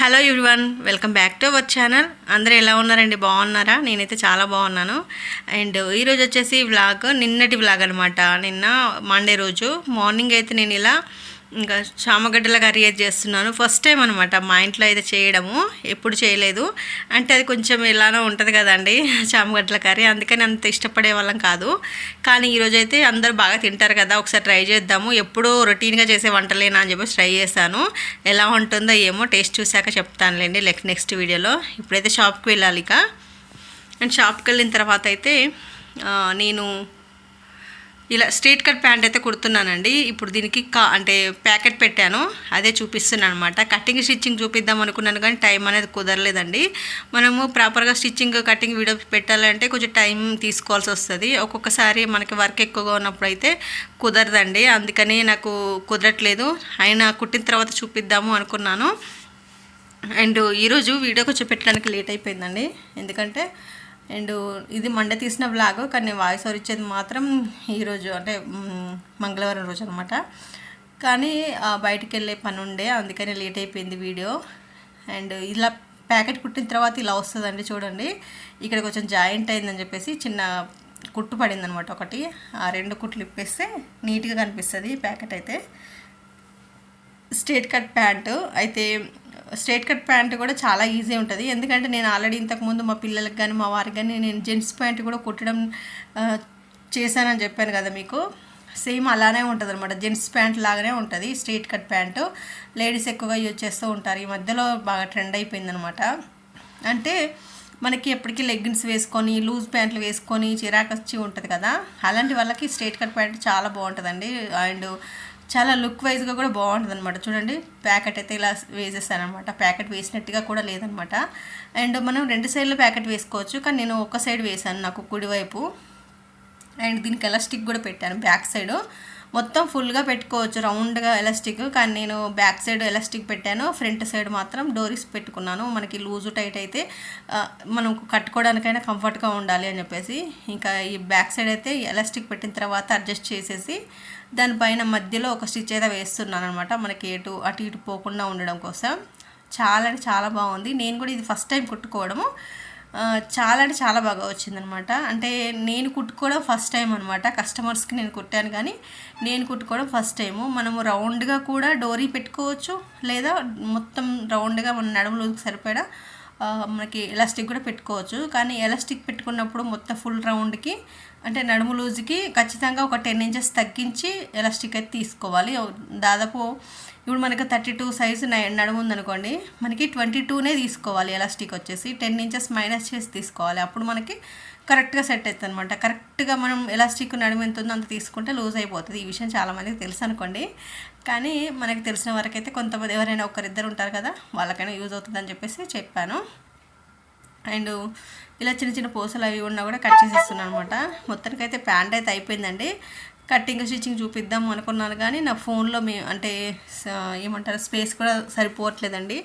Hello everyone welcome back to our channel. అందరూ ఎలా ఉన్నారండి? బాగున్నారా? నేనైతే చాలా బాగున్నాను. అండ్ ఈరోజు వచ్చేసి వ్లాగ్ నిన్నటి వ్లాగ్ అనమాట నిన్న మండే రోజు. మార్నింగ్ అయితే నేను ఇలా ఇంకా చామగడ్డల కర్రీ చేస్తున్నాను. ఫస్ట్ టైం అనమాట మా ఇంట్లో అయితే చేయడము. ఎప్పుడు చేయలేదు. అంటే అది కొంచెం ఎలానో ఉంటుంది కదండి చామగడ్డల కర్రీ. అందుకని అంత ఇష్టపడే వాళ్ళం కాదు. కానీ ఈరోజు అయితే అందరు బాగా తింటారు కదా. ఒకసారి ట్రై చేద్దాము. ఎప్పుడూ రొటీన్గా చేసే వంటలేనా అని చెప్పేసి ట్రై చేశాను. ఎలా ఉంటుందో ఏమో టేస్ట్ చూశాక చెప్తానులేండి లెక్ నెక్స్ట్ వీడియోలో. ఇప్పుడైతే షాప్కి వెళ్ళాలి ఇక. అండ్ షాప్కి వెళ్ళిన తర్వాత అయితే నేను ఇలా స్ట్రీట్ కట్ ప్యాంట్ అయితే కుడుతున్నానండి. ఇప్పుడు దీనికి కా అంటే ప్యాకెట్ పెట్టాను. అదే చూపిస్తున్నాను అనమాట కటింగ్ స్టిచ్చింగ్ చూపిద్దాం అనుకున్నాను కానీ టైం అనేది కుదరలేదండి. మనము ప్రాపర్గా స్టిచ్చింగ్ కటింగ్ వీడియో పెట్టాలంటే కొంచెం టైం తీసుకోవాల్సి వస్తుంది. ఒక్కొక్కసారి మనకి వర్క్ ఎక్కువగా ఉన్నప్పుడు అయితే కుదరదండి. అందుకని నాకు కుదరట్లేదు. ఆయన కుట్టిన తర్వాత చూపిద్దాము అనుకున్నాను. అండ్ ఈరోజు వీడియో కొంచెం పెట్టడానికి లేట్ అయిపోయిందండి. ఎందుకంటే అండ్ ఇది మండే తీసిన బ్లాగ్ కానీ వాయిస్ ఓవర్ ఇచ్చేది మాత్రం ఈరోజు అంటే మంగళవారం రోజు అనమాట కానీ బయటికి వెళ్ళే పని ఉండే అందుకని లేట్ అయిపోయింది వీడియో అండ్ ఇలా ప్యాకెట్ కుట్టిన తర్వాత ఇలా వస్తుందండి చూడండి. ఇక్కడ కొంచెం జాయింట్ అయిందని చెప్పేసి చిన్న కుట్టు పడింది అనమాట ఒకటి. ఆ రెండు కుట్లు ఇప్పేస్తే నీట్గా కనిపిస్తుంది ప్యాకెట్ అయితే. స్ట్రేట్ కట్ ప్యాంటు అయితే స్ట్రేట్ కట్ ప్యాంట్ కూడా చాలా ఈజీ ఉంటుంది. ఎందుకంటే నేను ఆల్రెడీ ఇంతకుముందు మా పిల్లలకి కానీ మా వారికి కానీ నేను జెంట్స్ ప్యాంట్ కూడా కుట్టడం చేశానని చెప్పాను కదా మీకు. సేమ్ అలానే ఉంటుంది అనమాట జెంట్స్ ప్యాంట్ లాగానే ఉంటుంది స్ట్రేట్ కట్ ప్యాంటు. లేడీస్ ఎక్కువగా యూజ్ చేస్తూ ఉంటారు. ఈ మధ్యలో బాగా ట్రెండ్ అయిపోయిందనమాట అంటే మనకి ఎప్పటికీ లెగ్గిన్స్ వేసుకొని లూజ్ ప్యాంట్లు వేసుకొని చిరాకు వచ్చి ఉంటుంది కదా. అలాంటి వాళ్ళకి స్ట్రేట్ కట్ ప్యాంట్ చాలా బాగుంటుందండి. అండ్ చాలా లుక్ వైజ్గా కూడా బాగుంటుంది అనమాట చూడండి ప్యాకెట్ అయితే ఇలా వేసేసాను ప్యాకెట్ వేసినట్టుగా కూడా లేదనమాట అండ్ మనం రెండు సైడ్లు ప్యాకెట్ వేసుకోవచ్చు కానీ నేను ఒక సైడ్ వేసాను నాకు కుడివైపు అండ్ దీనికి ఎలాస్టిక్ కూడా పెట్టాను బ్యాక్ సైడ్. మొత్తం ఫుల్గా పెట్టుకోవచ్చు రౌండ్గా ఎలాస్టిక్. కానీ నేను బ్యాక్ సైడ్ ఎలాస్టిక్ పెట్టాను ఫ్రంట్ సైడ్ మాత్రం డోరీస్ పెట్టుకున్నాను. మనకి లూజు టైట్ అయితే మనం కట్టుకోవడానికైనా కంఫర్ట్గా ఉండాలి అని చెప్పేసి. ఇంకా ఈ బ్యాక్ సైడ్ అయితే ఎలాస్టిక్ పెట్టిన తర్వాత అడ్జస్ట్ చేసేసి దానిపైన మధ్యలో ఒక స్టిచ్ అయితే వేస్తున్నాను అనమాట మనకి ఎటు అటు ఇటు పోకుండా ఉండడం కోసం. చాలా అంటే చాలా బాగుంది. నేను కూడా ఇది ఫస్ట్ టైం కుట్టుకోవడము. చాలా అంటే చాలా బాగా వచ్చిందనమాట అంటే నేను కుట్టుకోవడం ఫస్ట్ టైం అనమాట కస్టమర్స్కి నేను కుట్టాను కానీ నేను కుట్టుకోవడం ఫస్ట్ టైము. మనము రౌండ్గా కూడా డోరీ పెట్టుకోవచ్చు లేదా మొత్తం రౌండ్గా మన నడుములు సరిపడా మనకి ఎలాస్టిక్ కూడా పెట్టుకోవచ్చు. కానీ ఎలాస్టిక్ పెట్టుకున్నప్పుడు మొత్తం ఫుల్ రౌండ్కి అంటే నడుము లూజ్కి ఖచ్చితంగా ఒక టెన్ ఇంచెస్ తగ్గించి ఎలాస్టిక్ అయితే తీసుకోవాలి. దాదాపు ఇప్పుడు మనకి థర్టీ టూ సైజు నడుము ఉందనుకోండి మనకి ట్వంటీ టూనే తీసుకోవాలి ఎలాస్టిక్ వచ్చేసి. టెన్ ఇంచెస్ మైనస్ చేసి తీసుకోవాలి. అప్పుడు మనకి కరెక్ట్గా సెట్ అవుతుంది అనమాట కరెక్ట్గా మనం ఎలాస్టిక్ నడుము ఎంత ఉందో అంత తీసుకుంటే లూజ్ అయిపోతుంది. ఈ విషయం చాలామందికి తెలుసు అనుకోండి. కానీ మనకి తెలిసిన వరకైతే కొంతమంది ఎవరైనా ఒకరిద్దరు ఉంటారు కదా వాళ్ళకైనా యూజ్ అవుతుందని చెప్పేసి చెప్పాను. అండ్ ఇలా చిన్న చిన్న పూసలు అవి ఉన్నా కూడా కట్ చేసేస్తున్నాను అనమాట మొత్తానికి అయితే ప్యాంట్ అయితే అయిపోయిందండి. కట్టింగ్ స్టిచ్చింగ్ చూపిద్దాం అనుకున్నాను కానీ నా ఫోన్లో మే అంటే ఏమంటారు స్పేస్ కూడా సరిపోవట్లేదండి.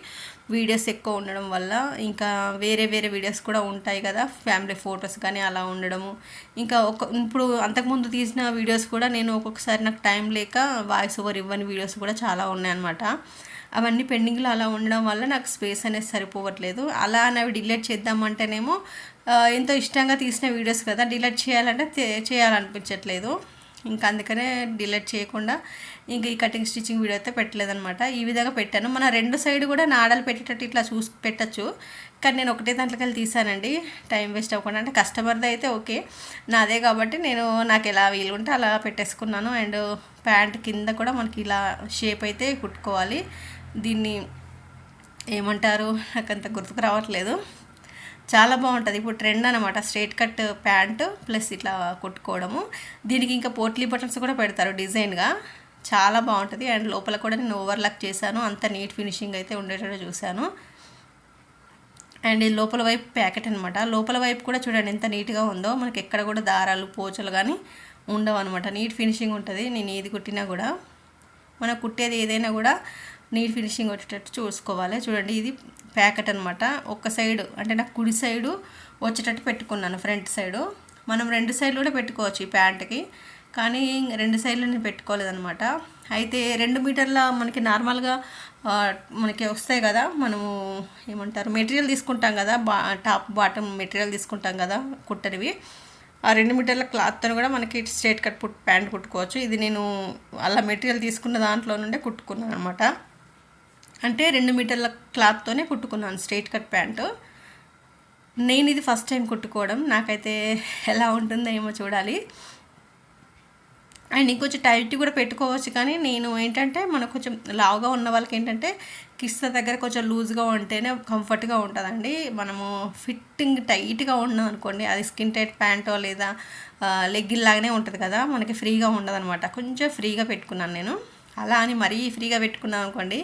వీడియోస్ ఎక్కువ ఉండడం వల్ల ఇంకా వేరే వేరే వీడియోస్ కూడా ఉంటాయి కదా ఫ్యామిలీ ఫొటోస్ కానీ అలా ఉండడము. ఇంకా ఒక ఇప్పుడు అంతకుముందు తీసిన వీడియోస్ కూడా నేను ఒక్కొక్కసారి నాకు టైం లేక వాయిస్ ఓవర్ ఇవ్వని వీడియోస్ కూడా చాలా ఉన్నాయన్నమాట. అవన్నీ పెండింగ్లో అలా ఉండడం వల్ల నాకు స్పేస్ అనేది సరిపోవట్లేదు. అలా అని అవి డిలీట్ చేద్దామంటేనేమో ఎంతో ఇష్టంగా తీసిన వీడియోస్ కదా డిలీట్ చేయాలంటే చేయాలనిపించట్లేదు. ఇంకా అందుకనే డిలీట్ చేయకుండా ఇంకా ఈ కటింగ్ స్టిచ్చింగ్ వీడియో అయితే పెట్టలేదనమాట ఈ విధంగా పెట్టాను. మన రెండు సైడ్ కూడా నాడలు పెట్టేటట్టు ఇట్లా చూసి పెట్టచ్చు. కానీ నేను ఒకటే దాంట్లోకి తీసానండి. టైం వేస్ట్ అవ్వకుండా. అంటే కస్టమర్ది అయితే ఓకే. నాదే కాబట్టి నేను నాకు ఎలా వీలుంటే అలా పెట్టేసుకున్నాను. అండ్ ప్యాంట్ కింద కూడా మనకి ఇలా షేప్ అయితే కుట్టుకోవాలి. దీన్ని ఏమంటారు? నాకు అంత గుర్తుకు రావట్లేదు. చాలా బాగుంటుంది. ఇప్పుడు ట్రెండ్ అనమాట స్ట్రైట్ కట్ ప్యాంట్ ప్లస్ ఇట్లా కుట్టుకోవడము. దీనికి ఇంకా పోట్లీ బటన్స్ కూడా పెడతారు డిజైన్గా చాలా బాగుంటుంది. అండ్ లోపల కూడా నేను ఓవర్లాక్ చేశాను. అంత నీట్ ఫినిషింగ్ అయితే ఉండేటట్టు చూశాను. అండ్ ఈ లోపల వైపు ప్యాకెట్ అనమాట లోపల వైపు కూడా చూడండి ఎంత నీట్గా ఉందో. మనకి ఎక్కడ కూడా దారాలు పోచలు కానీ ఉండవు అనమాట నీట్ ఫినిషింగ్ ఉంటుంది. నేను ఏది కుట్టినా కూడా. మనం కుట్టేది ఏదైనా కూడా నీట్ ఫినిషింగ్ వచ్చేటట్టు చూసుకోవాలి. చూడండి ఇది ప్యాకెట్ అనమాట ఒక సైడ్ అంటే నాకు కుడి సైడు వచ్చేటట్టు పెట్టుకున్నాను ఫ్రంట్ సైడు. మనం రెండు సైడ్లు కూడా పెట్టుకోవచ్చు ఈ ప్యాంట్కి కానీ రెండు సైడ్లు నేను పెట్టుకోలేదనమాట అయితే రెండు మీటర్ల మనకి నార్మల్గా మనకి వస్తాయి కదా మనము ఏమంటారు మెటీరియల్ తీసుకుంటాం కదా బా టాప్ బాటమ్ మెటీరియల్ తీసుకుంటాం కదా కుట్టనివి. ఆ రెండు మీటర్ల క్లాత్తో కూడా మనకి స్ట్రేట్ కట్ పుట్ ప్యాంట్ కుట్టుకోవచ్చు. ఇది నేను అలా మెటీరియల్ తీసుకున్న దాంట్లో నుండే కుట్టుకున్నాను అనమాట అంటే రెండు మీటర్ల క్లాత్తోనే కుట్టుకున్నాను స్ట్రైట్ కట్ ప్యాంటు. నేను ఇది ఫస్ట్ టైం కుట్టుకోవడం నాకైతే ఎలా ఉంటుందో ఏమో చూడాలి. అండ్ ఇంకొంచెం టైట్ కూడా పెట్టుకోవచ్చు కానీ నేను ఏంటంటే మనకు కొంచెం లావుగా ఉన్న వాళ్ళకి ఏంటంటే కిస్త దగ్గర కొంచెం లూజ్గా ఉంటేనే కంఫర్ట్గా ఉంటుందండి. మనము ఫిట్టింగ్ టైట్గా ఉన్నాం అనుకోండి అది స్కిన్ టైట్ ప్యాంటో లేదా లెగ్గిల్ లాగానే ఉంటుంది కదా మనకి ఫ్రీగా ఉండదు అనమాట కొంచెం ఫ్రీగా పెట్టుకున్నాను నేను. అలా అని మరీ ఫ్రీగా పెట్టుకున్నాం అనుకోండి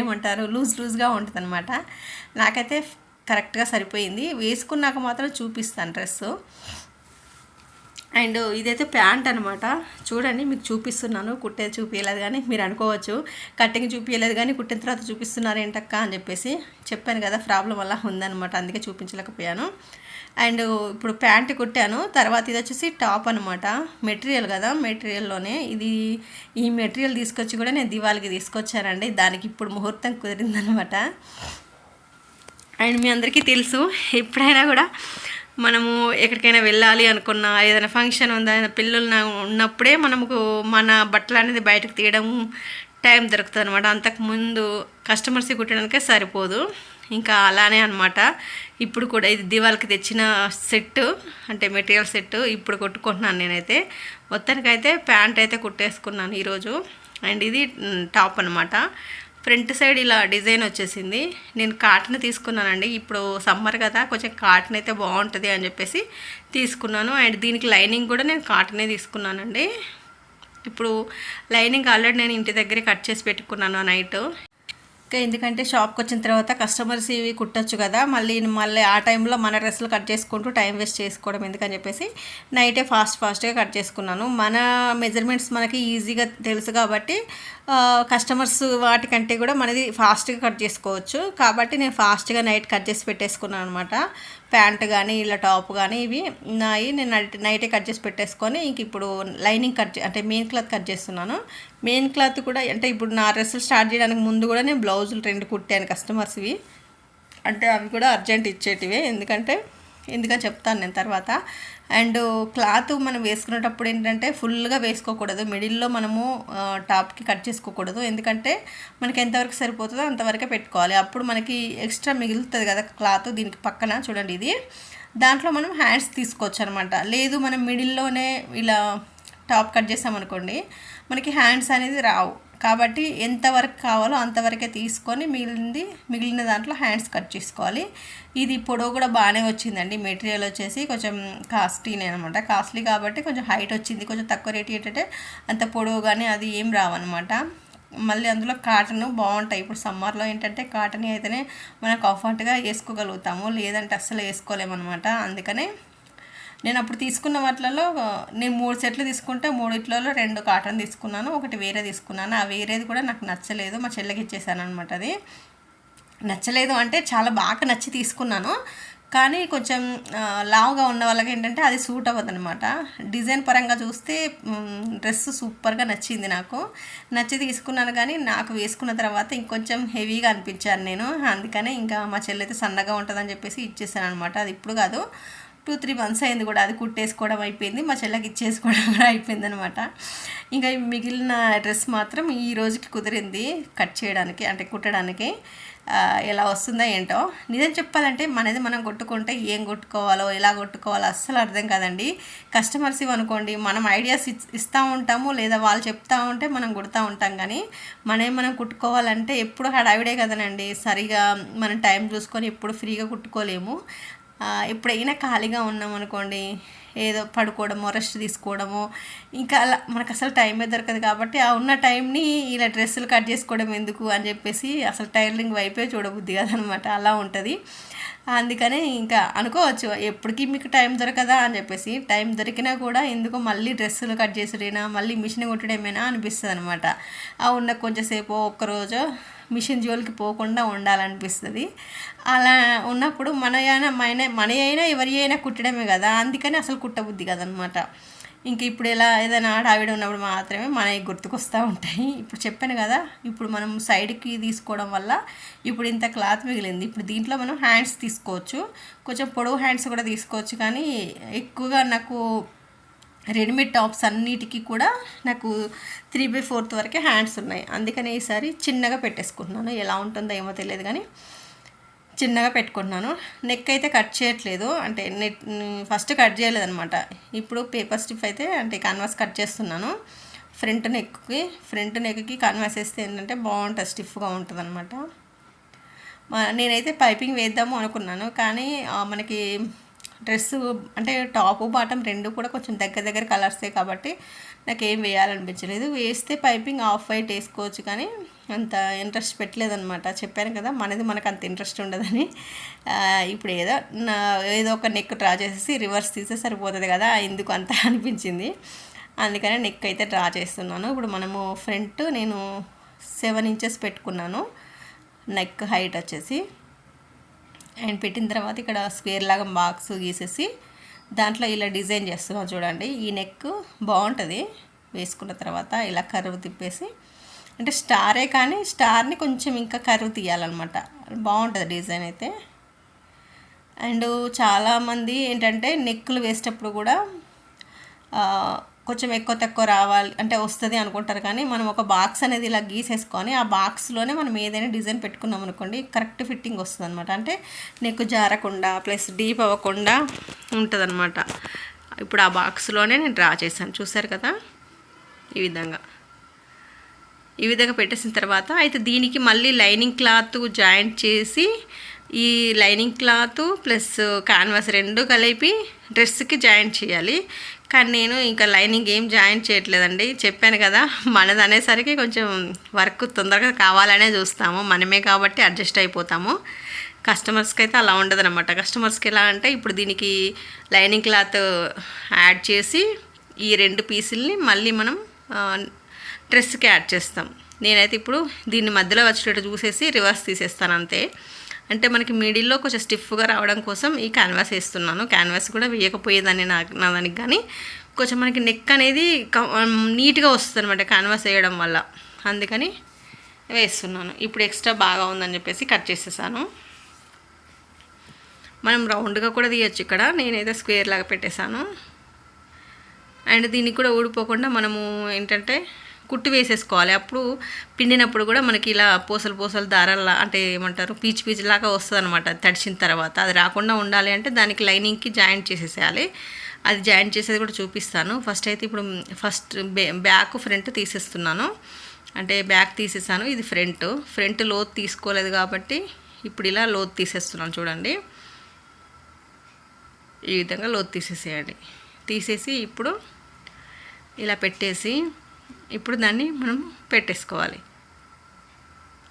ఏమంటారు లూజ్ లూజ్గా ఉంటుంది అనమాట నాకైతే కరెక్ట్గా సరిపోయింది. వేసుకున్నాక మాత్రం చూపిస్తాను డ్రెస్సు. అండ్ ఇదైతే ప్యాంట్ అనమాట చూడండి మీకు చూపిస్తున్నాను. కుట్టేది చూపించలేదు కానీ మీరు అనుకోవచ్చు. కట్టింగ్ చూపించలేదు కానీ కుట్టిన తర్వాత చూపిస్తున్నారు ఏంటక్క అని చెప్పేసి చెప్పాను కదా ప్రాబ్లం వల్ల ఉందనమాట అందుకే చూపించలేకపోయాను. అండ్ ఇప్పుడు ప్యాంట్ కుట్టాను. తర్వాత ఇది వచ్చేసి టాప్ అనమాట మెటీరియల్ కదా మెటీరియల్లోనే ఇది ఈ మెటీరియల్ తీసుకొచ్చి కూడా నేను దివాళికి తీసుకొచ్చానండి. దానికి ఇప్పుడు ముహూర్తం కుదిరిందనమాట అండ్ మీ అందరికీ తెలుసు ఎప్పుడైనా కూడా మనము ఎక్కడికైనా వెళ్ళాలి అనుకున్నా ఏదైనా ఫంక్షన్ ఉందా ఏదైనా పిల్లలు ఉన్నప్పుడే మనకు మన బట్టలు అనేది బయటకు తీయడం టైం దొరుకుతుంది అనమాట అంతకుముందు కస్టమర్స్కి కుట్టడానికే సరిపోదు. ఇంకా అలానే అనమాట ఇప్పుడు కూడా ఇది దివాళికి తెచ్చిన సెట్ అంటే మెటీరియల్ సెట్ ఇప్పుడు కొట్టుకుంటున్నాను నేనైతే. మొత్తానికైతే ప్యాంట్ అయితే కుట్టేసుకున్నాను ఈరోజు. అండ్ ఇది టాప్ అనమాట ఫ్రంట్ సైడ్ ఇలా డిజైన్ వచ్చేసింది. నేను కాటన్ తీసుకున్నానండి. ఇప్పుడు సమ్మర్ కదా కొంచెం కాటన్ అయితే బాగుంటుంది అని చెప్పేసి తీసుకున్నాను. అండ్ దీనికి లైనింగ్ కూడా నేను కాటనే తీసుకున్నానండి. ఇప్పుడు లైనింగ్ ఆల్రెడీ నేను ఇంటి దగ్గరే కట్ చేసి పెట్టుకున్నాను నైట్. ఇంకా ఎందుకంటే షాప్కి వచ్చిన తర్వాత కస్టమర్స్ ఇవి కుట్టచ్చు కదా మళ్ళీ మళ్ళీ ఆ టైంలో మన డ్రెస్సులు కట్ చేసుకుంటూ టైం వేస్ట్ చేసుకోవడం ఎందుకని చెప్పేసి నైటే ఫాస్ట్ ఫాస్ట్గా కట్ చేసుకున్నాను. మన మెజర్మెంట్స్ మనకి ఈజీగా తెలుసు కాబట్టి కస్టమర్స్ వాటికంటే కూడా మనది ఫాస్ట్గా కట్ చేసుకోవచ్చు. కాబట్టి నేను ఫాస్ట్గా నైట్ కట్ చేసి పెట్టేసుకున్నాను అనమాట ప్యాంట్ కానీ ఇలా టాప్ కానీ ఇవి నాయి నేను నైట్ నైటే కట్ చేసి పెట్టేసుకొని ఇంక ఇప్పుడు లైనింగ్ కట్ చే- అంటే మెయిన్ క్లాత్ కట్ చేస్తున్నాను. మెయిన్ క్లాత్ కూడా అంటే ఇప్పుడు నా డ్రెస్సులు స్టార్ట్ చేయడానికి ముందు కూడా నేను బ్లౌజులు రెండు కుట్టాను కస్టమర్స్వి. అంటే అవి కూడా అర్జెంట్ ఇచ్చేటివే. ఎందుకంటే ఎందుకని చెప్తాను నేను తర్వాత. అండ్ క్లాత్ మనం వేసుకునేటప్పుడు ఏంటంటే ఫుల్గా వేసుకోకూడదు. మిడిల్లో మనము టాప్కి కట్ చేసుకోకూడదు. ఎందుకంటే మనకి ఎంతవరకు సరిపోతుందో అంతవరకే పెట్టుకోవాలి. అప్పుడు మనకి ఎక్స్ట్రా మిగులుతుంది కదా క్లాత్ దీనికి పక్కన చూడండి ఇది. దాంట్లో మనం హ్యాండ్స్ తీసుకోవచ్చు అనమాట లేదు మనం మిడిల్లోనే ఇలా టాప్ కట్ చేసామనుకోండి మనకి హ్యాండ్స్ అనేది రావు. కాబట్టి ఎంతవరకు కావాలో అంతవరకే తీసుకొని మిగిలింది మిగిలిన దాంట్లో హ్యాండ్స్ కట్ చేసుకోవాలి. ఇది పొడవు కూడా బాగానే వచ్చిందండి. మెటీరియల్ వచ్చేసి కొంచెం కాస్ట్లీనే అనమాట. కాస్ట్లీ కాబట్టి కొంచెం హైట్ వచ్చింది. కొంచెం తక్కువ రేట్ ఏంటంటే అంత పొడవు కానీ అది ఏం రావన్నమాట మళ్ళీ అందులో కాటన్ బాగుంటాయి. ఇప్పుడు సమ్మర్లో ఏంటంటే కాటన్ అయితేనే మనం కంఫర్ట్గా వేసుకోగలుగుతాము. లేదంటే అస్సలు వేసుకోలేమన్నమాట అందుకనే నేను అప్పుడు తీసుకున్న వాటిలలో నేను మూడు సెట్లు తీసుకుంటే మూడిట్లలో రెండు కాటన్ తీసుకున్నాను ఒకటి వేరే తీసుకున్నాను. ఆ వేరేది కూడా నాకు నచ్చలేదు మా చెల్లెకి ఇచ్చేసాను అనమాట అది. నచ్చలేదు అంటే చాలా బాగా నచ్చి తీసుకున్నాను. కానీ కొంచెం లావుగా ఉన్న వాళ్ళకి ఏంటంటే అది సూట్ అవ్వదనమాట డిజైన్ పరంగా చూస్తే డ్రెస్ సూపర్గా నచ్చింది నాకు. నచ్చి తీసుకున్నాను కానీ నాకు వేసుకున్న తర్వాత ఇంకొంచెం హెవీగా అనిపించాను నేను. అందుకనే ఇంకా మా చెల్లి అయితే సన్నగా ఉంటుందని చెప్పేసి ఇచ్చేసాను అనమాట అది ఇప్పుడు కాదు. టూ త్రీ మంత్స్ అయింది కూడా అది కుట్టేసుకోవడం అయిపోయింది మా చెల్లెకి ఇచ్చేసుకోవడం కూడా అయిపోయింది అనమాట ఇంకా మిగిలిన డ్రెస్ మాత్రం ఈ రోజుకి కుదిరింది కట్ చేయడానికి అంటే కుట్టడానికి. ఎలా వస్తుందో ఏంటో. నిజం చెప్పాలంటే మనది మనం కొట్టుకుంటే ఏం కొట్టుకోవాలో ఎలా కొట్టుకోవాలో అస్సలు అర్థం కాదండి. కస్టమర్స్ ఇవనుకోండి మనం ఐడియాస్ ఇస్తూ ఉంటాము లేదా వాళ్ళు చెప్తా ఉంటే మనం కుడతా ఉంటాం కానీ మనమే మనం కుట్టుకోవాలంటే ఎప్పుడు హడావిడే కదనండి. సరిగా మనం టైం చూసుకొని ఎప్పుడు ఫ్రీగా కుట్టుకోలేము. ఎప్పుడైనా ఖాళీగా ఉన్నాం అనుకోండి ఏదో పడుకోవడమో రెస్ట్ తీసుకోవడమో ఇంకా అలా మనకు అసలు టైమే దొరకదు కాబట్టి ఆ ఉన్న టైంని ఇలా డ్రెస్సులు కట్ చేసుకోవడం ఎందుకు అని చెప్పేసి అసలు టైలరింగ్ వైపే చూడబుద్ది కదనమాట. అలా ఉంటుంది. అందుకనే ఇంకా అనుకోవచ్చు ఎప్పటికీ మీకు టైం దొరకదా అని చెప్పేసి. టైం దొరికినా కూడా ఎందుకో మళ్ళీ డ్రెస్సులు కట్ చేసుడేనా మళ్ళీ మిషన్ కుట్టడమేనా అనిపిస్తుంది అనమాట ఆ ఉన్న కొంచెంసేపు ఒక్కరోజు మిషన్ జోలికి పోకుండా ఉండాలనిపిస్తుంది. అలా ఉన్నప్పుడు మన అయినా మన మన అయినా ఎవరి అయినా కుట్టడమే కదా అందుకని అసలు కుట్టబుద్ధి కదనమాట. ఇంక ఇప్పుడు ఎలా ఏదైనా ఆడావిడ ఉన్నప్పుడు మాత్రమే మనకి గుర్తుకొస్తూ ఉంటాయి. ఇప్పుడు చెప్పాను కదా ఇప్పుడు మనం సైడ్కి తీసుకోవడం వల్ల ఇప్పుడు ఇంత క్లాత్ మిగిలింది. ఇప్పుడు దీంట్లో మనం హ్యాండ్స్ తీసుకోవచ్చు. కొంచెం పొడవు హ్యాండ్స్ కూడా తీసుకోవచ్చు కానీ ఎక్కువగా నాకు రెడీమేడ్ టాప్స్ అన్నిటికీ కూడా నాకు త్రీ బై ఫోర్త్ వరకే హ్యాండ్స్ ఉన్నాయి. అందుకని ఈసారి చిన్నగా పెట్టేసుకుంటున్నాను. ఎలా ఉంటుందో ఏమో తెలియదు కానీ చిన్నగా పెట్టుకుంటున్నాను. నెక్ అయితే కట్ చేయట్లేదు. అంటే నెట్ ఫస్ట్ కట్ చేయలేదనమాట ఇప్పుడు పేపర్ స్టిఫ్ అయితే అంటే కాన్వాస్ కట్ చేస్తున్నాను. ఫ్రంట్ నెక్కి ఫ్రంట్ నెక్కి కాన్వాస్ వేస్తే ఏంటంటే బాగుంటుంది స్టిఫ్గా ఉంటుంది అనమాట నేనైతే పైపింగ్ వేద్దాము అనుకున్నాను. కానీ మనకి డ్రెస్ అంటే టాప్ బాటమ్ రెండు కూడా కొంచెం దగ్గర దగ్గర కలర్సే కాబట్టి నాకు ఏం వేయాలనిపించలేదు. వేస్తే పైపింగ్ ఆఫ్ వైట్ వేసుకోవచ్చు కానీ అంత ఇంట్రెస్ట్ పెట్టలేదనమాట చెప్పాను కదా మనది మనకు అంత ఇంట్రెస్ట్ ఉండదని. ఇప్పుడు ఏదో నా ఏదో ఒక నెక్ డ్రా చేసేసి రివర్స్ తీస్తే సరిపోతుంది కదా ఎందుకు అంత అనిపించింది. అందుకనే నెక్ అయితే డ్రా చేస్తున్నాను. ఇప్పుడు మనము ఫ్రంట్ నేను సెవెన్ ఇంచెస్ పెట్టుకున్నాను. నెక్ హైట్ వచ్చేసి. అండ్ పెట్టిన తర్వాత ఇక్కడ స్క్వేర్ లాగా బాక్స్ గీసేసి దాంట్లో ఇలా డిజైన్ చేస్తున్నాం చూడండి. ఈ నెక్ బాగుంటుంది. వేసుకున్న తర్వాత ఇలా కరువు తిప్పేసి అంటే స్టారే కానీ స్టార్ని కొంచెం ఇంకా కరువు తీయాలన్నమాట. బాగుంటుంది డిజైన్ అయితే. అండ్ చాలామంది ఏంటంటే నెక్కులు వేసేటప్పుడు కూడా కొంచెం ఎక్కువ తక్కువ రావాలి అంటే వస్తుంది అనుకుంటారు కానీ మనం ఒక బాక్స్ అనేది ఇలా గీసేసుకొని ఆ బాక్స్లోనే మనం ఏదైనా డిజైన్ పెట్టుకున్నాం అనుకోండి కరెక్ట్ ఫిట్టింగ్ వస్తుంది అనమాట అంటే నెక్ జారకుండా ప్లస్ డీప్ అవ్వకుండా ఉంటుంది అనమాట ఇప్పుడు ఆ బాక్స్లోనే నేను డ్రా చేశాను. చూసారు కదా? ఈ విధంగా. ఈ విధంగా పెట్టేసిన తర్వాత అయితే దీనికి మళ్ళీ లైనింగ్ క్లాత్ జాయింట్ చేసి ఈ లైనింగ్ క్లాత్ ప్లస్ కాన్వాస్ రెండు కలిపి డ్రెస్కి జాయింట్ చేయాలి. కానీ నేను ఇంకా లైనింగ్ ఏం జాయిన్ చేయట్లేదండి. చెప్పాను కదా మనది అనేసరికి కొంచెం వర్క్ తొందరగా కావాలనే చూస్తాము. మనమే కాబట్టి అడ్జస్ట్ అయిపోతాము. కస్టమర్స్కి అయితే అలా ఉండదు అనమాట కస్టమర్స్కి ఎలా అంటే ఇప్పుడు దీనికి లైనింగ్ క్లాత్ యాడ్ చేసి ఈ రెండు పీసుల్ని మళ్ళీ మనం డ్రెస్కి యాడ్ చేస్తాం. నేనైతే ఇప్పుడు దీన్ని మధ్యలో వచ్చేటట్టు చూసేసి రివర్స్ తీసేస్తాను అంతే. అంటే మనకి మిడిల్లో కొంచెం స్టిఫ్గా రావడం కోసం ఈ క్యాన్వాస్ వేస్తున్నాను. క్యాన్వాస్ కూడా వేయకపోయేదాన్ని నా నా దానికి కానీ కొంచెం మనకి నెక్ అనేది నీట్గా um, వస్తుంది అనమాట క్యాన్వాస్ వేయడం వల్ల. అందుకని వేస్తున్నాను. ఇప్పుడు ఎక్స్ట్రా బాగా ఉందని చెప్పేసి కట్ చేసేసాను. మనం రౌండ్గా కూడా తీయచ్చు ఇక్కడ. నేనైతే స్క్వేర్ లాగా పెట్టేశాను. అండ్ దీనికి కూడా ఊడిపోకుండా మనము ఏంటంటే కుట్టు వేసేసుకోవాలి. అప్పుడు పిండినప్పుడు కూడా మనకి ఇలా పూసలు పూసలు దారాల అంటే ఏమంటారు పీచు పీచు లాగా వస్తుంది అనమాట తడిచిన తర్వాత. అది రాకుండా ఉండాలి అంటే దానికి లైనింగ్కి జాయింట్ చేసేసేయాలి. అది జాయింట్ చేసేది కూడా చూపిస్తాను. ఫస్ట్ అయితే ఇప్పుడు ఫస్ట్ బ్యాక్ ఫ్రంట్ తీసేస్తున్నాను. అంటే బ్యాక్ తీసేసాను. ఇది ఫ్రంట్. ఫ్రంట్ లోత్ తీసుకోలేదు కాబట్టి ఇప్పుడు ఇలా లోత్ తీసేస్తున్నాను చూడండి. ఈ విధంగా లోత్ తీసేసేయండి. తీసేసి ఇప్పుడు ఇలా పెట్టేసి ఇప్పుడు దాన్ని మనం పెట్టేసుకోవాలి.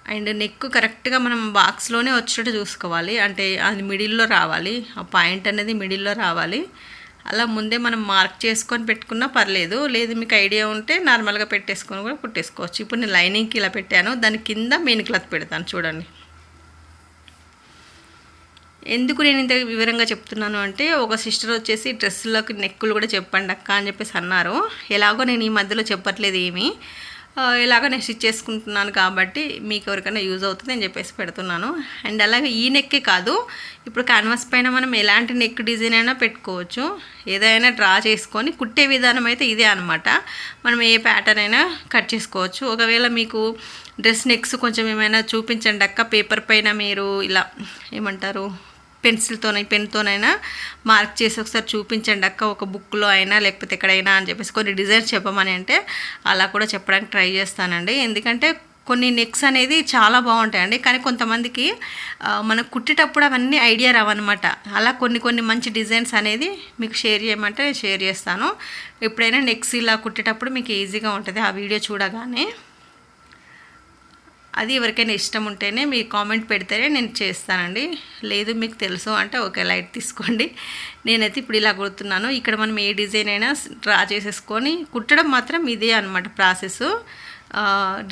అండ్ నెక్ కరెక్ట్గా మనం బాక్స్లోనే వచ్చేటట్టు చూసుకోవాలి. అంటే అది మిడిల్లో రావాలి. ఆ పాయింట్ అనేది మిడిల్లో రావాలి. అలా ముందే మనం మార్క్ చేసుకొని పెట్టుకున్నా పర్లేదు. లేదు మీకు ఐడియా ఉంటే నార్మల్గా పెట్టేసుకొని కూడా కుట్టేసుకోవచ్చు. ఇప్పుడు నేను లైనింగ్కి ఇలా పెట్టాను. దాని కింద మెయిన్ క్లాత్ పెడతాను చూడండి. ఎందుకు నేను ఇంత వివరంగా చెప్తున్నాను అంటే ఒక సిస్టర్ వచ్చేసి డ్రెస్సులకు నెక్కులు కూడా చెప్పండి అక్క అని చెప్పేసి అన్నారు. ఎలాగో నేను ఈ మధ్యలో చెప్పట్లేదు ఏమీ. ఇలాగ నేను స్టిచ్ చేసుకుంటున్నాను కాబట్టి మీకు ఎవరికైనా యూజ్ అవుతుంది అని చెప్పేసి పెడుతున్నాను. అండ్ అలాగే ఈ నెక్కే కాదు ఇప్పుడు క్యాన్వాస్ పైన మనం ఎలాంటి నెక్ డిజైన్ అయినా పెట్టుకోవచ్చు. ఏదైనా డ్రా చేసుకొని కుట్టే విధానం అయితే ఇదే అనమాట మనం ఏ ప్యాటర్న్ అయినా కట్ చేసుకోవచ్చు. ఒకవేళ మీకు డ్రెస్ నెక్స్ కొంచెం ఏమైనా చూపించండి అక్క పేపర్ పైన మీరు ఇలా ఏమంటారు? పెన్సిల్తోనై పెన్తోనైనా మార్క్ చేసి ఒకసారి చూపించండి అక్క ఒక బుక్లో అయినా లేకపోతే ఎక్కడైనా అని చెప్పేసి. కొన్ని డిజైన్స్ చెప్పమని అంటే అలా కూడా చెప్పడానికి ట్రై చేస్తానండి. ఎందుకంటే కొన్ని నెక్స్ అనేది చాలా బాగుంటాయండి. కానీ కొంతమందికి మనం కుట్టేటప్పుడు అవన్నీ ఐడియా రావన్నమాట. అలా కొన్ని కొన్ని మంచి డిజైన్స్ అనేది మీకు షేర్ చేయమంటే షేర్ చేస్తాను. ఎప్పుడైనా నెక్స్ ఇలా కుట్టేటప్పుడు మీకు ఈజీగా ఉంటుంది. ఆ వీడియో చూడగానే. అది ఎవరికైనా ఇష్టం ఉంటేనే మీరు కామెంట్ పెడితేనే నేను చేస్తానండి. లేదు మీకు తెలుసు అంటే ఓకే లైట్ తీసుకోండి. నేనైతే ఇప్పుడు ఇలా కుడుతున్నాను. ఇక్కడ మనం ఏ డిజైన్ అయినా డ్రా చేసేసుకొని కుట్టడం మాత్రం ఇదే అనమాట ప్రాసెస్.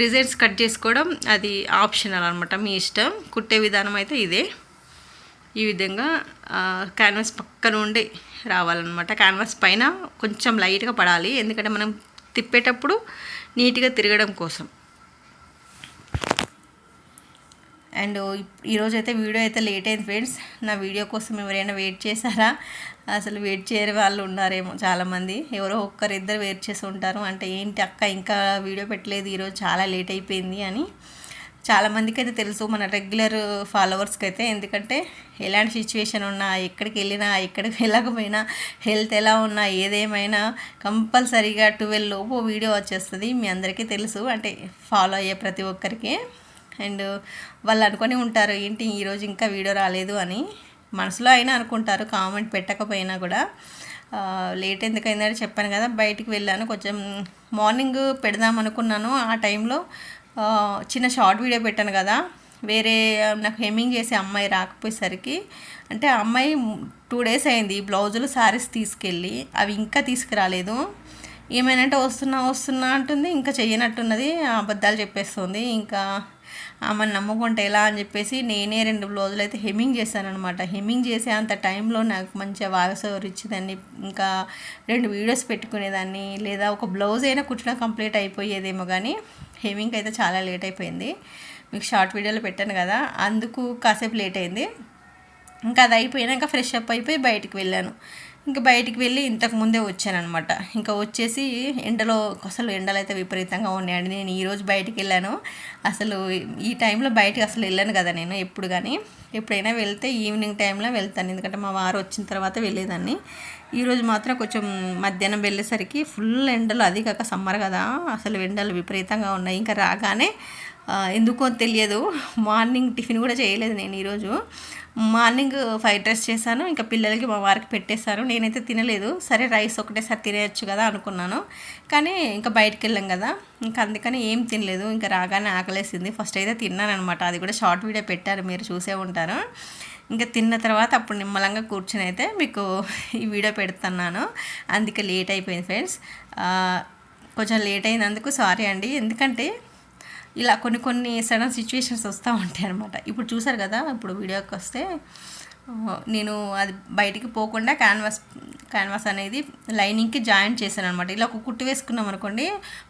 డిజైన్స్ కట్ చేసుకోవడం అది ఆప్షనల్ అనమాట మీ ఇష్టం. కుట్టే విధానం అయితే ఇదే. ఈ విధంగా క్యాన్వాస్ పక్కన ఉండి రావాలన్నమాట. క్యాన్వాస్ పైన కొంచెం లైట్గా పడాలి. ఎందుకంటే మనం తిప్పేటప్పుడు నీట్గా తిరగడం కోసం. అండ్ ఈరోజు అయితే వీడియో అయితే లేట్ అయింది ఫ్రెండ్స్. నా వీడియో కోసం ఎవరైనా వెయిట్ చేశారా? అసలు వెయిట్ చేయని వాళ్ళు ఉన్నారేమో చాలామంది. ఎవరో ఒక్కరిద్దరు వెయిట్ చేసి ఉంటారు. అంటే ఏంటి అక్క ఇంకా వీడియో పెట్టలేదు ఈరోజు చాలా లేట్ అయిపోయింది అని చాలామందికి అయితే తెలుసు. మన రెగ్యులర్ ఫాలోవర్స్కి అయితే ఎందుకంటే ఎలాంటి సిచ్యువేషన్ ఉన్నా ఎక్కడికి వెళ్ళినా ఎక్కడికి వెళ్ళకపోయినా హెల్త్ ఎలా ఉన్నా ఏదేమైనా కంపల్సరీగా ట్వెల్వ్ లోపు వీడియో వచ్చేస్తుంది. మీ అందరికీ తెలుసు. అంటే ఫాలో అయ్యే ప్రతి ఒక్కరికి. అండ్ వాళ్ళు అనుకొని ఉంటారు ఏంటి ఈరోజు ఇంకా వీడియో రాలేదు అని. మనసులో అయినా అనుకుంటారు కామెంట్ పెట్టకపోయినా కూడా. లేట్ ఎందుకైందని చెప్పాను కదా బయటికి వెళ్ళాను. కొంచెం మార్నింగ్ పెడదాం అనుకున్నాను. ఆ టైంలో చిన్న షార్ట్ వీడియో పెట్టాను కదా. వేరే నాకు హెమ్మింగ్ చేసే అమ్మాయి రాకపోయేసరికి అంటే ఆ అమ్మాయి టూ డేస్ అయింది బ్లౌజులు శారీస్ తీసుకెళ్ళి అవి ఇంకా తీసుకురాలేదు. ఏమైనా వస్తున్నా వస్తున్నా అంటుంది ఇంకా చెయ్యనట్టున్నది అబద్ధాలు చెప్పేస్తుంది. ఇంకా ఆమెను నమ్ముకుంటే ఎలా అని చెప్పేసి నేనే రెండు బ్లౌజులు అయితే హెమ్మింగ్ చేశాను హెమ్మింగ్ చేసే అంత టైంలో నాకు మంచిగా వాయిస్ ఓవర్ ఇచ్చేదాన్ని ఇంకా రెండు వీడియోస్ పెట్టుకునేదాన్ని లేదా ఒక బ్లౌజ్ అయినా కుట్టడం కంప్లీట్ అయిపోయేదేమో కానీ హెమ్మింగ్ అయితే చాలా లేట్ అయిపోయింది. మీకు షార్ట్ వీడియోలో పెట్టాను కదా అందుకు కాసేపు లేట్ అయింది. ఇంకా అది అయిపోయినాక ఫ్రెష్ అప్ అయిపోయి బయటికి వెళ్ళాను. ఇంకా బయటికి వెళ్ళి ఇంతకు ముందే వచ్చానమాట ఇంకా వచ్చేసి ఎండలో అసలు ఎండలు అయితే విపరీతంగా ఉన్నాయండి. నేను ఈరోజు బయటికి వెళ్ళాను. అసలు ఈ టైంలో బయటికి అసలు వెళ్ళాను కదా నేను ఎప్పుడు కానీ ఎప్పుడైనా వెళ్తే ఈవినింగ్ టైంలో వెళ్తాను. ఎందుకంటే మా వారు వచ్చిన తర్వాత వెళ్ళేదాన్ని. ఈరోజు మాత్రం కొంచెం మధ్యాహ్నం వెళ్ళేసరికి ఫుల్ ఎండలు అది కాక సమ్మర్ కదా. అసలు ఎండలు విపరీతంగా ఉన్నాయి. ఇంకా రాగానే ఎందుకో తెలియదు. మార్నింగ్ టిఫిన్ కూడా చేయలేదు నేను ఈరోజు. మార్నింగ్ ఫ్రైడ్ రైస్ చేశాను. ఇంకా పిల్లలకి మా వారికి పెట్టేశారు. నేనైతే తినలేదు. సరే రైస్ ఒకటేసారి తినేయచ్చు కదా అనుకున్నాను. కానీ ఇంకా బయటకు వెళ్ళాం కదా. ఇంకా అందుకని ఏం తినలేదు. ఇంకా రాగానే ఆకలేసింది. ఫస్ట్ అయితే తిన్నాను అనమాట అది కూడా షార్ట్ వీడియో పెట్టారు. మీరు చూసే ఉంటారు. ఇంకా తిన్న తర్వాత అప్పుడు నిమ్మలంగా కూర్చొని అయితే మీకు ఈ వీడియో పెడుతున్నాను. అందుకే లేట్ అయిపోయింది ఫ్రెండ్స్. కొంచెం లేట్ అయినందుకు సారీ అండి. ఎందుకంటే ఇలా కొన్ని కొన్ని సడన్ సిచ్యువేషన్స్ వస్తూ ఉంటాయి అనమాట ఇప్పుడు చూసారు కదా ఇప్పుడు వీడియోకి వస్తే నేను అది బయటికి పోకుండా క్యాన్వాస్ క్యాన్వాస్ అనేది లైనింగ్కి జాయింట్ చేశాను అనమాట ఇలా ఒక కుట్టు వేసుకున్నాం అనుకోండి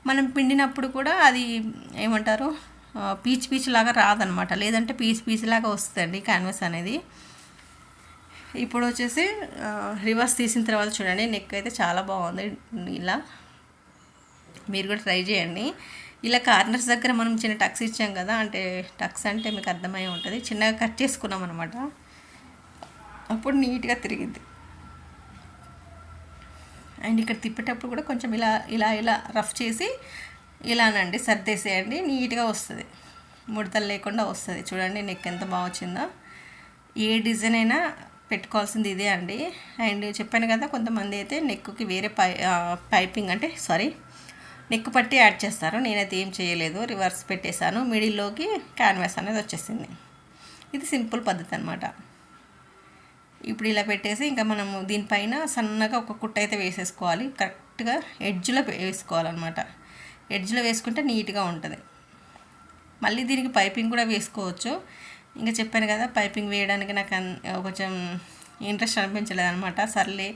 మనం పిండినప్పుడు కూడా అది ఏమంటారు పీచ్ పీచ్ లాగా రాదనమాట లేదంటే పీచ్ పీచ్ లాగా వస్తుందండి క్యాన్వాస్ అనేది. ఇప్పుడు వచ్చేసి రివర్స్ తీసిన తర్వాత చూడండి నెక్ అయితే చాలా బాగుంది ఇలా. మీరు కూడా ట్రై చేయండి. ఇలా కార్నర్స్ దగ్గర మనం చిన్న టక్స్ ఇచ్చాం కదా అంటే టక్స్ అంటే మీకు అర్థమై ఉంటుంది. చిన్నగా కట్ చేసుకున్నాం అనమాట అప్పుడు నీట్గా తిరిగింది. అండ్ ఇక్కడ తిప్పేటప్పుడు కూడా కొంచెం ఇలా ఇలా ఇలా రఫ్ చేసి ఇలానండి సర్దేసేయండి. నీట్గా వస్తుంది. ముడతలు లేకుండా వస్తుంది. చూడండి నెక్ ఎంత బాగా వచ్చిందో. ఏ డిజైన్ అయినా పెట్టుకోవాల్సింది ఇదే అండి. అండ్ చెప్పాను కదా కొంతమంది అయితే నెక్కి వేరే పై పైపింగ్ అంటే సారీ నెక్ పట్టి యాడ్ చేస్తారు. నేనైతే ఏం చేయలేదు. రివర్స్ పెట్టేశాను. మిడిల్లోకి క్యాన్వాస్ అనేది వచ్చేసింది. ఇది సింపుల్ పద్ధతి అనమాట ఇప్పుడు ఇలా పెట్టేసి ఇంకా మనము దీనిపైన సన్నగా ఒక కుట్ట అయితే వేసేసుకోవాలి. కరెక్ట్గా ఎడ్జ్లో వేసుకోవాలన్నమాట. ఎడ్జ్లో వేసుకుంటే నీట్గా ఉంటుంది. మళ్ళీ దీనికి పైపింగ్ కూడా వేసుకోవచ్చు. ఇంకా చెప్పాను కదా పైపింగ్ వేయడానికి నాకు కొంచెం ఇంట్రెస్ట్ అనిపించలేదు అనమాట సర్లే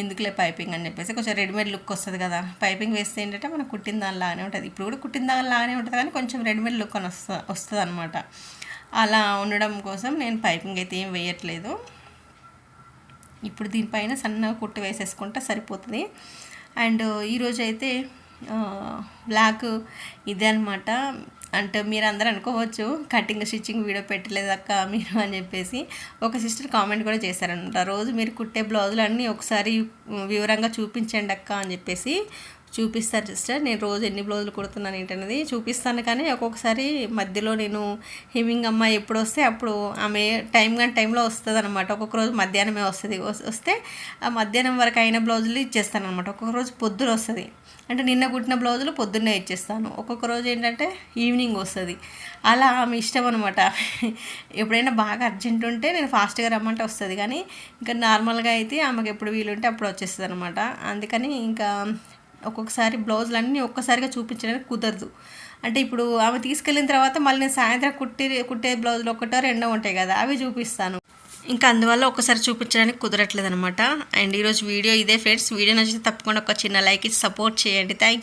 ఎందుకులే పైపింగ్ అని చెప్పేసి కొంచెం రెడీమేడ్ లుక్ వస్తుంది కదా. పైపింగ్ వేస్తే ఏంటంటే మనం కుట్టిన దానిలాగానే ఉంటుంది. ఇప్పుడు కూడా కుట్టిన దానిలాగానే ఉంటుంది కానీ కొంచెం రెడీమేడ్ లుక్ అని వస్తుంది వస్తుంది అనమాట అలా ఉండడం కోసం నేను పైపింగ్ అయితే ఏం వేయట్లేదు. ఇప్పుడు దీనిపైన సన్నగా కుట్టి వేసేసుకుంటే సరిపోతుంది. అండ్ ఈరోజైతే బ్లాక్ ఇదే అనమాట అంటే మీరు అందరూ అనుకోవచ్చు కటింగ్ స్టిచ్చింగ్ వీడియో పెట్టలేదక్క మీరు అని చెప్పేసి ఒక సిస్టర్ కామెంట్ కూడా చేశారనమాట రోజు మీరు కుట్టే బ్లౌజులు అన్నీ ఒకసారి వివరంగా చూపించండి అక్క అని చెప్పేసి చూపిస్తారు సిస్టర్. నేను రోజు ఎన్ని బ్లౌజులు కుడుతున్నాను ఏంటనేది చూపిస్తాను కానీ ఒక్కొక్కసారి మధ్యలో నేను హిమింగ్ అమ్మ ఎప్పుడు వస్తే అప్పుడు ఆమె టైం కానీ టైంలో వస్తుంది అనమాట ఒక్కొక్క రోజు మధ్యాహ్నమే వస్తుంది. వస్తే ఆ మధ్యాహ్నం వరకు అయిన బ్లౌజులు ఇచ్చేస్తాను అనమాట ఒక్కొక్క రోజు పొద్దున వస్తుంది. అంటే నిన్న కుట్టిన బ్లౌజులు పొద్దున్నే ఇచ్చేస్తాను. ఒక్కొక్క రోజు ఏంటంటే ఈవినింగ్ వస్తుంది. అలా ఆమె ఇష్టం అనమాట ఎప్పుడైనా బాగా అర్జెంట్ ఉంటే నేను ఫాస్ట్గా రమ్మంటే వస్తుంది. కానీ ఇంకా నార్మల్గా అయితే ఆమెకు ఎప్పుడు వీలుంటే అప్పుడు వచ్చేస్తుంది అనమాట అందుకని ఇంకా ఒక్కొక్కసారి బ్లౌజులు అన్నీ ఒక్కసారిగా చూపించడానికి కుదరదు. అంటే ఇప్పుడు ఆమె తీసుకెళ్ళిన తర్వాత మళ్ళీ నేను సాయంత్రం కుట్టి కుట్టే బ్లౌజులు ఒకటో రెండో ఉంటాయి కదా అవి చూపిస్తాను. ఇంకా అందువల్ల ఒకసారి చూపించడానికి కుదరట్లేదు అనమాట అండ్ ఈరోజు వీడియో ఇదే ఫ్రెండ్స్. వీడియో నచ్చితే తప్పకుండా ఒక చిన్న లైక్ ఇచ్చి సపోర్ట్ చేయండి. థ్యాంక్